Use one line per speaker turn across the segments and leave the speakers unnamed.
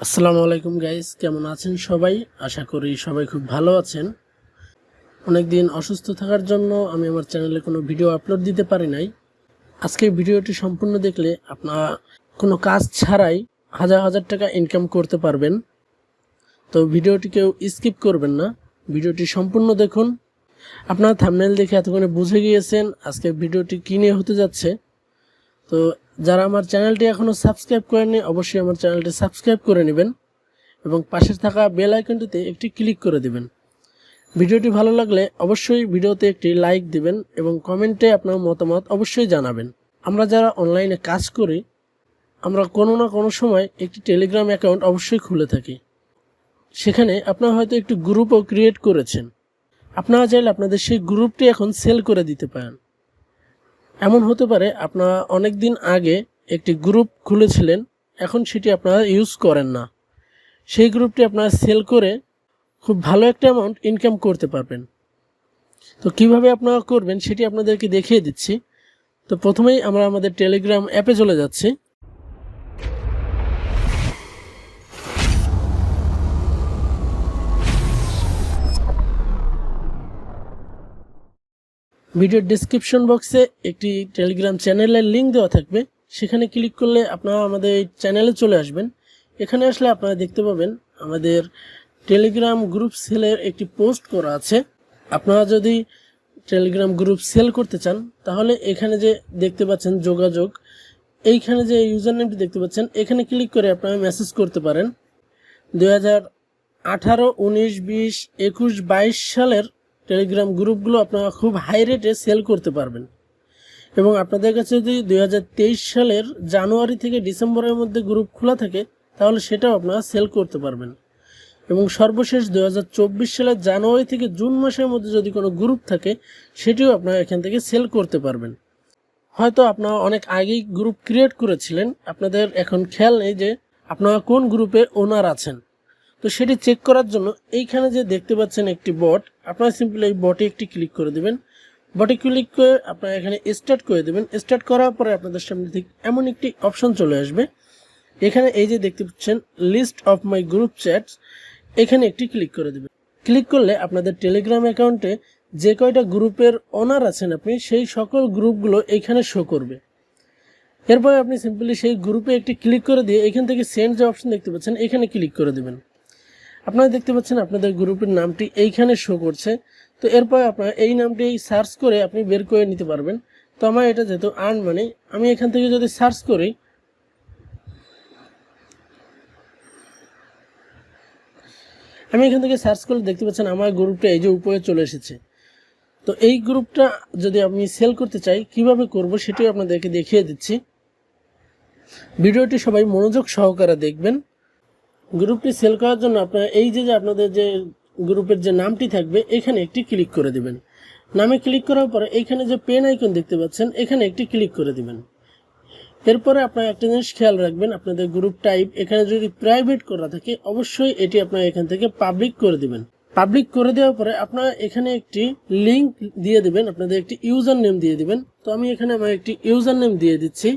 আসসালামু আলাইকুম গাইস কেমন আছেন সবাই? আশা করি সবাই খুব ভালো আছেন। অনেকদিন অসুস্থ থাকার জন্য আমি আমার চ্যানেলে কোনো ভিডিও আপলোড দিতে পারি নাই। আজকে ভিডিওটি সম্পূর্ণ দেখলে আপনার কোনো কাজ ছাড়াই হাজার হাজার টাকা ইনকাম করতে পারবেন। তো ভিডিওটি কেউ স্কিপ করবেন না। ভিডিওটি সম্পূর্ণ দেখুন। আপনারা থামনেল দেখে এতক্ষণে বুঝে গিয়েছেন আজকে ভিডিওটি কী নিয়ে হতে যাচ্ছে। তো যারা আমার চ্যানেলটি এখনও সাবস্ক্রাইব করেননি, অবশ্যই আমার চ্যানেলটি সাবস্ক্রাইব করে নেবেন এবং পাশে থাকা বেল আইকনটিতে একটি ক্লিক করে দিবেন। ভিডিওটি ভালো লাগলে অবশ্যই ভিডিওতে একটি লাইক দিবেন এবং কমেন্টে আপনার মতামত অবশ্যই জানাবেন। আমরা যারা অনলাইনে কাজ করি, আমরা কোনো না কোনো সময় একটি টেলিগ্রাম অ্যাকাউন্ট অবশ্যই খুলে থাকি। সেখানে আপনারা হয়তো একটি গ্রুপও ক্রিয়েট করেছেন। আপনারা চাইলে আপনাদের সেই গ্রুপটি এখন সেল করে দিতে পারেন। এমন হতে পারে আপনারা অনেক দিন আগে একটি গ্রুপ খুলেছিলেন, এখন সেটি আপনারা ইউজ করেন না। সেই গ্রুপটি আপনারা সেল করে খুব ভালো একটা অ্যামাউন্ট ইনকাম করতে পারবেন। তো কীভাবে আপনারা করবেন সেটি আপনাদেরকে দেখিয়ে দিচ্ছি। তো প্রথমেই আমরা আমাদের টেলিগ্রাম অ্যাপে চলে যাচ্ছি। ভিডিওর ডিসক্রিপশন বক্সে একটি টেলিগ্রাম চ্যানেলের লিঙ্ক দেওয়া থাকবে। সেখানে ক্লিক করলে আপনারা আমাদের এই চ্যানেলে চলে আসবেন। এখানে আসলে আপনারা দেখতে পাবেন, আমাদের টেলিগ্রাম গ্রুপ সেলের একটি পোস্ট করা আছে। আপনারা যদি টেলিগ্রাম গ্রুপ সেল করতে চান, তাহলে এখানে যে দেখতে পাচ্ছেন যোগাযোগ, এইখানে যে ইউজার নেমটি দেখতে পাচ্ছেন, এখানে ক্লিক করে আপনারা মেসেজ করতে পারেন। দুই হাজার আঠারো, উনিশ, বিশ, একুশ, বাইশ সালের টেলিগ্রাম গ্রুপগুলো আপনারা খুব হাই রেটে সেল করতে পারবেন। এবং আপনাদের কাছে যদি দুই হাজার তেইশ সালের জানুয়ারি থেকে ডিসেম্বরের মধ্যে গ্রুপ খোলা থাকে, তাহলে সেটাও আপনারা সেল করতে পারবেন। এবং সর্বশেষ দুই হাজার চব্বিশ সালের জানুয়ারি থেকে জুন মাসের মধ্যে যদি কোনো গ্রুপ থাকে, সেটিও আপনারা এখান থেকে সেল করতে পারবেন। হয়তো আপনারা অনেক আগেই গ্রুপ ক্রিয়েট করেছিলেন। আপনাদের এখন খেয়াল নেই যে আপনারা কোন গ্রুপে ওনার আছেন। তো সেটি চেক করার জন্য এইখানে যে দেখতে পাচ্ছেন একটি বট আপনারা সিম্পলি এই বটে একটি ক্লিক করে দেবেন। বটে ক্লিক করে আপনারা এখানে স্টার্ট করে দেবেন। স্টার্ট করার পরে আপনাদের সামনে ঠিক এমন একটি অপশন চলে আসবে। এখানে এই যে দেখতে পাচ্ছেন list of my group chats এখানে একটি ক্লিক করে দেবেন। ক্লিক করলে আপনাদের টেলিগ্রাম অ্যাকাউন্টে যে কয়টা গ্রুপের ওনার আছেন আপনি, সেই সকল গ্রুপগুলো এখানে শো করবে। এরপরে আপনি সিম্পলি সেই গ্রুপে একটি ক্লিক করে দিয়ে এখান থেকে সেন্ড যে অপশন দেখতে পাচ্ছেন, এখানে ক্লিক করে দেবেন। আপনারা দেখতে পাচ্ছেন আপনাদের গ্রুপের নামটি এইখানে শো করছে। তো এরপর আপনারা এই নামটি সার্চ করে আপনি বের করে নিতে পারবেন। তো আমার এটা যেহেতু আর্ন মানে আমি এখান থেকে যদি সার্চ করি, আমি এখান থেকে সার্চ করলে দেখতে পাচ্ছেন আমার গ্রুপটা এই যে উপরে চলে এসেছে। তো এই গ্রুপটা যদি আমি সেল করতে চাই, কীভাবে করব সেটিও আপনাদেরকে দেখিয়ে দিচ্ছি। ভিডিওটি সবাই মনোযোগ সহকারে দেখবেন। গ্রুপটি সেল করার জন্য আপনারা এই যে যে আপনাদের যে গ্রুপের যে নামটি থাকবে, এখানে একটি ক্লিক করে দিবেন। নামে ক্লিক করার পরে এখানে যে পেন আইকন দেখতে পাচ্ছেন, এখানে একটি ক্লিক করে দিবেন। এরপরে আপনারা একটা জিনিস খেয়াল রাখবেন, আপনাদের গ্রুপ টাইপ এখানে যদি প্রাইভেট করা থাকে, অবশ্যই এটি আপনারা এখান থেকে পাবলিক করে দিবেন। পাবলিক করে দেওয়ার পরে আপনারা এখানে একটি লিংক দিয়ে দিবেন, আপনাদের একটি ইউজার নেম দিয়ে দিবেন। তো আমি এখানে আমার একটি ইউজার নেম দিয়ে দিচ্ছি।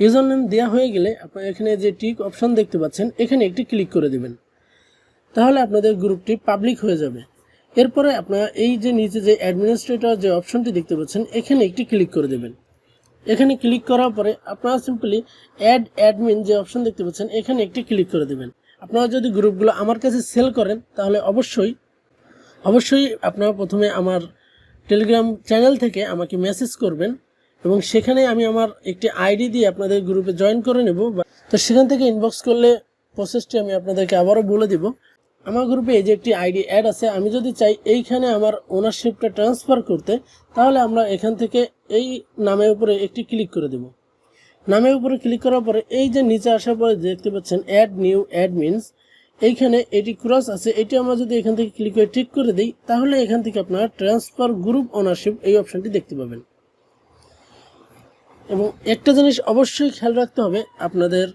ইউজার নেম দেওয়া হয়ে গেলে আপনারা এখানে যে টিক অপশন দেখতে পাচ্ছেন, এখানে একটি ক্লিক করে দেবেন। তাহলে আপনাদের গ্রুপটি পাবলিক হয়ে যাবে। এরপরে আপনারা এই যে নিচে যে অ্যাডমিনিস্ট্রেটর যে অপশনটি দেখতে পাচ্ছেন, এখানে একটি ক্লিক করে দেবেন। এখানে ক্লিক করার পরে আপনারা সিম্পলি অ্যাড অ্যাডমিন যে অপশন দেখতে পাচ্ছেন, এখানে একটি ক্লিক করে দেবেন। আপনারা যদি গ্রুপগুলো আমার কাছে সেল করেন, তাহলে অবশ্যই অবশ্যই আপনারা প্রথমে আমার টেলিগ্রাম চ্যানেল থেকে আমাকে মেসেজ করবেন। এবং সেখানে আমি আমার একটি আইডি দিয়ে আপনাদের গ্রুপে জয়েন করে নেব। তো সেখান থেকে ইনবক্স করলে প্রসেসটি আমি আপনাদেরকে আবারও বলে দিব। আমার গ্রুপে এই যে একটি আইডি অ্যাড আছে, আমি যদি চাই এইখানে আমার ওনারশিপটা ট্রান্সফার করতে, তাহলে আমরা এখান থেকে এই নামের উপরে একটি ক্লিক করে দেব। নামের উপরে ক্লিক করার পরে এই যে নিচে আসার পরে দেখতে পাচ্ছেন অ্যাড নিউ অ্যাড অ্যাডমিনস এইখানে এটি ক্রস আছে, এটি আমরা যদি এখান থেকে ক্লিক করে ঠিক করে দিই, তাহলে এখান থেকে আপনারা ট্রান্সফার গ্রুপ ওনারশিপ এই অপশানটি দেখতে পাবেন। এবং একটা জিনিস অবশ্যই খেয়াল রাখতে হবে, আপনাদের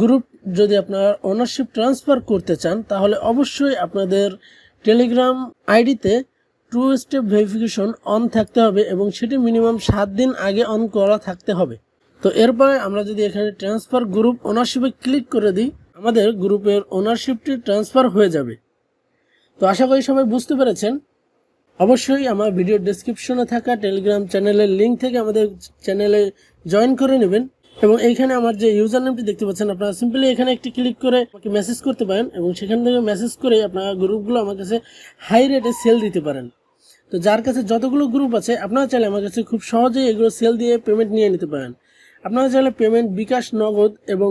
গ্রুপ যদি আপনারা ওনারশিপ ট্রান্সফার করতে চান, তাহলে অবশ্যই আপনাদের টেলিগ্রাম আইডিতে টু স্টেপ ভেরিফিকেশন অন থাকতে হবে এবং সেটি মিনিমাম সাত দিন আগে অন করা থাকতে হবে। তো এরপরে আমরা যদি এখানে ট্রান্সফার গ্রুপ ওনারশিপে ক্লিক করে দিই, আমাদের গ্রুপের ওনারশিপটি ট্রান্সফার হয়ে যাবে। তো আশা করি সবাই বুঝতে পেরেছেন। অবশ্যই আমার ভিডিও ডেসক্রিপশনে থাকা টেলিগ্রাম চ্যানেলের লিঙ্ক থেকে আমাদের চ্যানেলে জয়েন করে নেবেন। এবং এইখানে আমার যে ইউজার নামটি দেখতে পাচ্ছেন, আপনারা সিম্পলি এখানে একটি ক্লিক করে আমাকে মেসেজ করতে পারেন এবং সেখান থেকে মেসেজ করে আপনারা গ্রুপগুলো আমার কাছে হাই রেটে সেল দিতে পারেন। তো যার কাছে যতগুলো গ্রুপ আছে, আপনারা চাইলে আমার কাছে খুব সহজেই এগুলো সেল দিয়ে পেমেন্ট নিয়ে নিতে পারেন। আপনারা চাইলে পেমেন্ট বিকাশ, নগদ এবং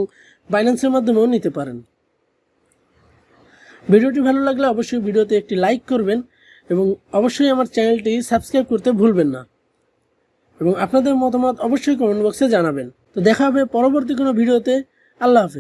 বাইন্যান্সের মাধ্যমেও নিতে পারেন। ভিডিওটি ভালো লাগলে অবশ্যই ভিডিওতে একটি লাইক করবেন। এবং অবশ্যই আমার চ্যানেলটি সাবস্ক্রাইব করতে ভুলবেন না। এবং আপনাদের মতামত অবশ্যই কমেন্ট বক্সে জানাবেন। তো দেখা হবে পরবর্তী কোনো ভিডিওতে। আল্লাহ হাফেজ।